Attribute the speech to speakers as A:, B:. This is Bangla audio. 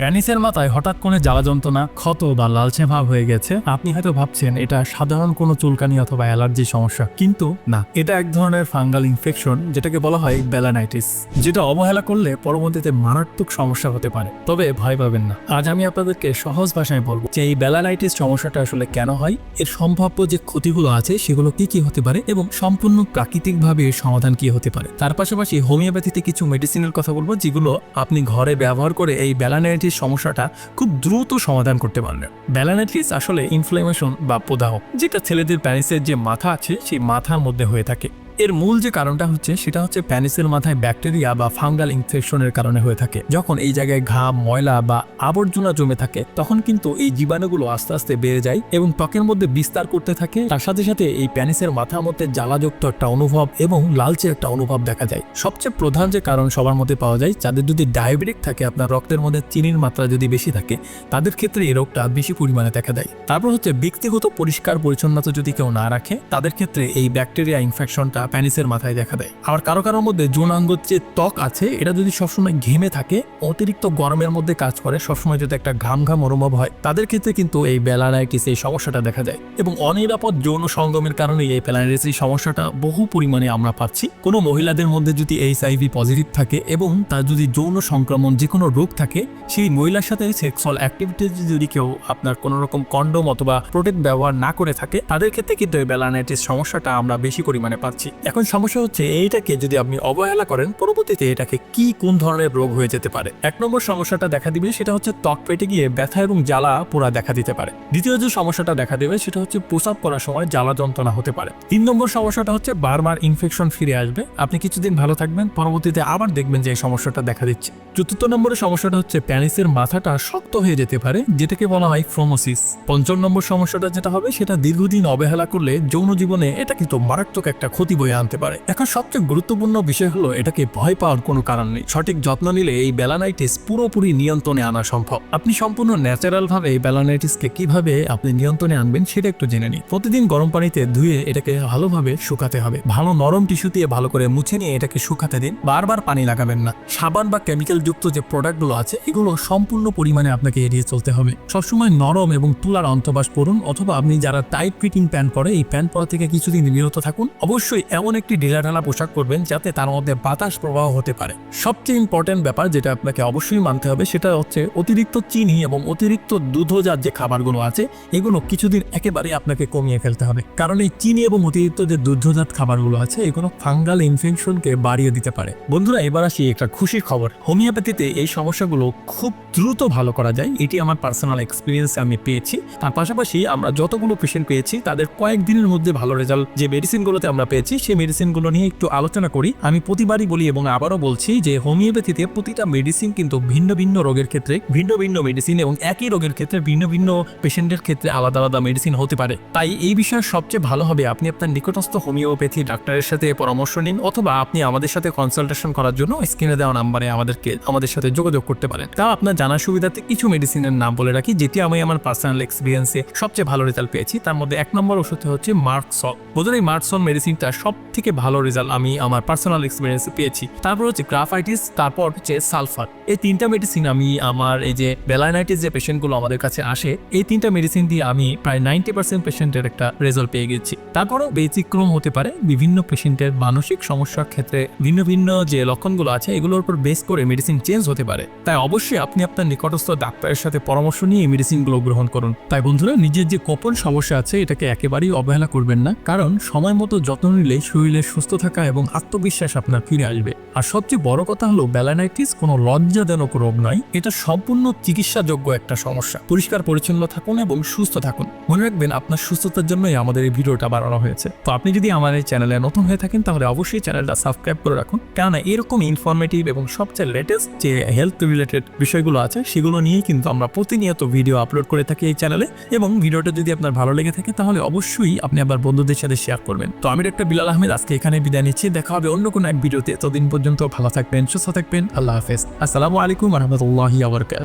A: প্যানিসের মাথায় হঠাৎ করে জ্বালা যন্ত্রণা, ক্ষত বা লালচে ভাব হয়ে গেছে। আপনি হয়তো ভাবছেন, এটা সাধারণ কোনো চুলকানি অথবা অ্যালার্জি সমস্যা। কিন্তু না, এটা এক ধরনের ফাঙ্গাল ইনফেকশন, যেটাকে বলা হয় বেলানাইটিস যেটা অবহেলা করলে পরবর্তীতে মারাত্মক সমস্যা হতে পারে। তবে ভয় পাবেন না। আজ আমি আপনাদেরকে সহজ ভাষায় বলব যে এই বেলানাইটিস সমস্যাটা আসলে কেন হয়, এর সম্ভাব্য যে ক্ষতিগুলো আছে, সেগুলো কি কি হতে পারে এবং সম্পূর্ণ প্রাকৃতিকভাবে এর সমাধান কি হতে পারে। তার পাশাপাশি হোমিওপ্যাথিতে কিছু মেডিসিনের কথা বলব, যেগুলো আপনি ঘরে ব্যবহার করে এই বেলানাইটিস সমস্যাটা খুব দ্রুত সমাধান করতে পারলেন। ব্যালানাইটিস আসলে ইনফ্লেমেশন বা প্রদাহ, যেটা ছেলেদের প্যারিসের যে মাথা আছে, সেই মাথার মধ্যে হয়ে থাকে। এর মূল যে কারণটা হচ্ছে, সেটা হচ্ছে প্যানিসের মাথায় ব্যাকটেরিয়া বা ফাঙ্গাল ইনফেকশনের কারণে হয়ে থাকে। যখন এই জায়গায় ঘাম ময়লা বা আবর্জনা জমে থাকে, তখন কিন্তু এই জীবাণুগুলো আস্তে আস্তে বেড়ে যায় এবং ত্বকের মধ্যে বিস্তার করতে থাকে। তার সাথে সাথে এই প্যানিসের মাথার মধ্যে জ্বালাযুক্ত একটা অনুভব এবং লালচে একটা অনুভব দেখা যায়। সবচেয়ে প্রধান যে কারণ সবার মধ্যে পাওয়া যায়, যাদের যদি ডায়াবেটিক থাকে, আপনার রক্তের মধ্যে চিনির মাত্রা যদি বেশি থাকে, তাদের ক্ষেত্রে এই রোগটা বেশি পরিমাণে দেখা দেয়। তারপর হচ্ছে ব্যক্তিগত পরিষ্কার পরিচ্ছন্নতা যদি কেউ না রাখে, তাদের ক্ষেত্রে এই ব্যাকটেরিয়া ইনফেকশনটা প্যানিসের মাথায় দেখা দেয়। আবার কারও কারোর মধ্যে যৌনাঙ্গর যে ত্বক আছে, এটা যদি সবসময় ঘেমে থাকে, অতিরিক্ত গরমের মধ্যে কাজ করে, সবসময় যদি একটা ঘাম ঘাম অনুভব হয়, তাদের ক্ষেত্রে কিন্তু এই বেলানাইটিস এই সমস্যাটা দেখা যায় এবং অনিরাপদ যৌন সঙ্গমের কারণে এই প্যালানাইটিস এই সমস্যাটা বহু পরিমাণে আমরা পাচ্ছি। কোনো মহিলাদের মধ্যে যদি এইচ আইভি পজিটিভ থাকে এবং তার যদি যৌন সংক্রমণ যে কোনো রোগ থাকে, সেই মহিলার সাথে সেক্সুয়াল অ্যাক্টিভিটি যদি কেউ আপনার কোনো রকম কন্ডোম অথবা প্রোটেক্ট ব্যবহার না করে থাকে, তাদের ক্ষেত্রে কিন্তু এই বেলানাইটিস সমস্যাটা আমরা বেশি পরিমাণে পাচ্ছি। এখন সমস্যা হচ্ছে এইটাকে যদি আপনি অবহেলা করেন, পরবর্তীতে এটাকে কি, কোন ধরনের রোগ হয়ে যেতে পারে? এক নম্বর সমস্যাটা দেখা দিবে, সেটা হচ্ছে ত্বক পেটে গিয়ে ব্যথা এবং জ্বালা পোড়া দেখা দিতে পারে। দ্বিতীয় যে সমস্যাটা দেখা দেবে, সেটা হচ্ছে প্রসাব করার সময় জ্বালা যন্ত্রণা হতে পারে। তিন নম্বর সমস্যাটা হচ্ছে বারবার ইনফেকশন ফিরে আসবে। আপনি কিছুদিন ভালো থাকবেন, পরবর্তীতে আবার দেখবেন যে এই সমস্যাটা দেখা দিচ্ছে। চতুর্থ নম্বরের সমস্যাটা হচ্ছে প্যানিসের মাথাটা শক্ত হয়ে যেতে পারে, যেটাকে বলা হয় ফ্রোমোসিস পঞ্চম নম্বর সমস্যাটা যেটা হবে, সেটা দীর্ঘদিন অবহেলা করলে যৌন জীবনে এটা কিন্তু মারাত্মক একটা ক্ষতি বয়ে আনতে পারে। এখন সবচেয়ে গুরুত্বপূর্ণ বিষয় হলো, এটাকে ভয় পাওয়ার কোনো কারণ নেই। সঠিক যত্ন নিলে এই বেলানাইটিস পুরোপুরি নিয়ন্ত্রণে আনা সম্ভব। আপনি সম্পূর্ণ ন্যাচারাল ভাবে এই বেলানাইটিসকে কীভাবে আপনি নিয়ন্ত্রণে আনবেন সেটা একটু জেনে নিন। প্রতিদিন গরম পানিতে ধুয়ে এটাকে ভালোভাবে শুকাতে হবে। ভালো নরম টিস্যু দিয়ে ভালো করে মুছে নিয়ে এটাকে শুকাতে দিন। বারবার পানি লাগাবেন না। সাবান বা কেমিক্যাল যুক্ত যে প্রোডাক্টগুলো আছে, এগুলো সম্পূর্ণ পরিমাণে আপনাকে এড়িয়ে চলতে হবে। সবসময় নরম এবং তুলার অন্তবাস পরুন অথবা আপনি যারা টাইট ফিটিং প্যান্ট পরে, এই প্যান্ট পরা থেকে কিছুদিন বিরত থাকুন। অবশ্যই এমন একটি ঢিলাঢালা পোশাক পরবেন যাতে তার মধ্যে বাতাস প্রবাহ হতে পারে। সবচেয়ে ইম্পর্টেন্ট ব্যাপার যেটা আপনাকে অবশ্যই মানতে হবে সেটা হচ্ছে অতিরিক্ত চিনি এবং অতিরিক্ত দুধজাত যে খাবারগুলো আছে, এগুলো কিছুদিন একেবারে আপনাকে কমিয়ে ফেলতে হবে। কারণ এই চিনি এবং অতিরিক্ত যে দুধজাত খাবারগুলো আছে, এগুলো ফাঙ্গাল ইনফেকশনকে বাড়িয়ে দিতে পারে। বন্ধুরা, এবার আসি একটা খুশির খবর। হোমিওপ্যাথিতে এই সমস্যাগুলো খুব দ্রুত ভালো করা যায়, এটি আমার পার্সোনাল এক্সপিরিয়েন্স আমি পেয়েছি। তার পাশাপাশি আমরা যতগুলো পেশেন্ট পেয়েছি, তাদের কয়েকদিনের মধ্যে ভালো রেজাল্ট যে মেডিসিনগুলোতে আমরা পেয়েছি সেই মেডিসিনগুলো নিয়ে একটু আলোচনা করি। আমি প্রতিবারই বলি এবং আবারও বলছি যে হোমিওপ্যাথিতে প্রতিটা মেডিসিন কিন্তু ভিন্ন ভিন্ন রোগের ক্ষেত্রে, ভিন্ন ভিন্ন মেডিসিন এবং একই রোগের ক্ষেত্রে ভিন্ন ভিন্ন পেশেন্টের ক্ষেত্রে আলাদা আলাদা মেডিসিন হতে পারে। তাই এই বিষয়ে সবচেয়ে ভালো হবে আপনি আপনার নিকটস্থ হোমিওপ্যাথি ডাক্তারের সাথে পরামর্শ নিন অথবা আপনি আমাদের সাথে কনসালটেশন করার জন্য স্ক্রিনে দেওয়া নাম্বারে আমাদেরকে, আমাদের সাথে যোগাযোগ করতে পারেন। তা আপনার জানার সুবিধাতে কিছু মেডিসিনের নাম বলে রাখি, যেটি আমি আমার পার্সোনাল এক্সপিরিয়েন্সে সবচেয়ে ভালো রেজাল্ট পেয়েছি। তার মধ্যে এক নম্বর ওষুধ হচ্ছে মার্কসল বোধহয় মার্কসল মেডিসিনটা সব থেকে ভালো রেজাল্ট আমি আমার পার্সোনাল এক্সপিরিয়েন্সে পেয়েছি। তারপর হচ্ছে গ্রাফাইটিস তারপর হচ্ছে সালফার এই তিনটা মেডিসিন আমি আমার এই যে বেলাইনাইটিস যে পেশেন্টগুলো আমাদের কাছে আসে, এই তিনটা মেডিসিন দিয়ে আমি প্রায় নাইনটি পার্সেন্ট পেশেন্টের একটা রেজাল্ট পেয়ে গেছি। তারপরও ব্যতিক্রম হতে পারে বিভিন্ন পেশেন্টের মানসিক সমস্যার ক্ষেত্রে ভিন্ন ভিন্ন যে লক্ষণগুলো আছে, এগুলোর উপর বেস করে মেডিসিন চেঞ্জ হতে পারে। তাই অবশ্যই আপনি আপনার নিকটস্থ ডাক্তারের সাথে পরামর্শ নিয়ে এই মেডিসিনগুলো গ্রহণ করুন। তাই বন্ধুরা, নিজের যে গোপন সমস্যা আছে, এটাকে একেবারেই অবহেলা করবেন না। কারণ সময় মতো যত্ন নিলে শরীরে সুস্থ থাকা এবং আত্মবিশ্বাস আপনার ফিরে আসবে। আর সবচেয়ে বড় কথা হলো ব্যালানাইটিস কোনো লজ্জাজনক রোগ নয়। এটা সম্পূর্ণ চিকিৎসাযোগ্য একটা সমস্যা। পরিষ্কার পরিচ্ছন্ন থাকুন এবং সুস্থ থাকুন। মনে রাখবেন, আপনার সুস্থতার জন্যই আমাদের এই ভিডিওটা বানানো হয়েছে। তো আপনি যদি আমার এই চ্যানেলে নতুন হয়ে থাকেন, তাহলে অবশ্যই চ্যানেলটা সাবস্ক্রাইব করে রাখুন। কেননা এরকম ইনফরমেটিভ এবং সবচেয়ে লেটেস্ট যে হেলথ রিলেটেড বিষয়গুলো আছে, সেগুলো নিয়েই কিন্তু আমরা প্রতিনিয়ত ভিডিও আপলোড করে থাকি এই চ্যানেলে। এবং ভিডিওটা যদি আপনার ভালো লেগে থাকে, তাহলে অবশ্যই আপনি আবার বন্ধুদের সাথে শেয়ার করবেন। তো আমি একটা বিলাল আহমেদ আজকে এখানে বিদায় নিচ্ছি। দেখা হবে অন্য কোনো এক ভিডিওতে। ততদিন পর্যন্ত ভালো থাকবেন, সুস্থ থাকবেন। আল্লাহ হাফেজ। আসসালামু আলাইকুম রহমতুল্লাহি আবরকাত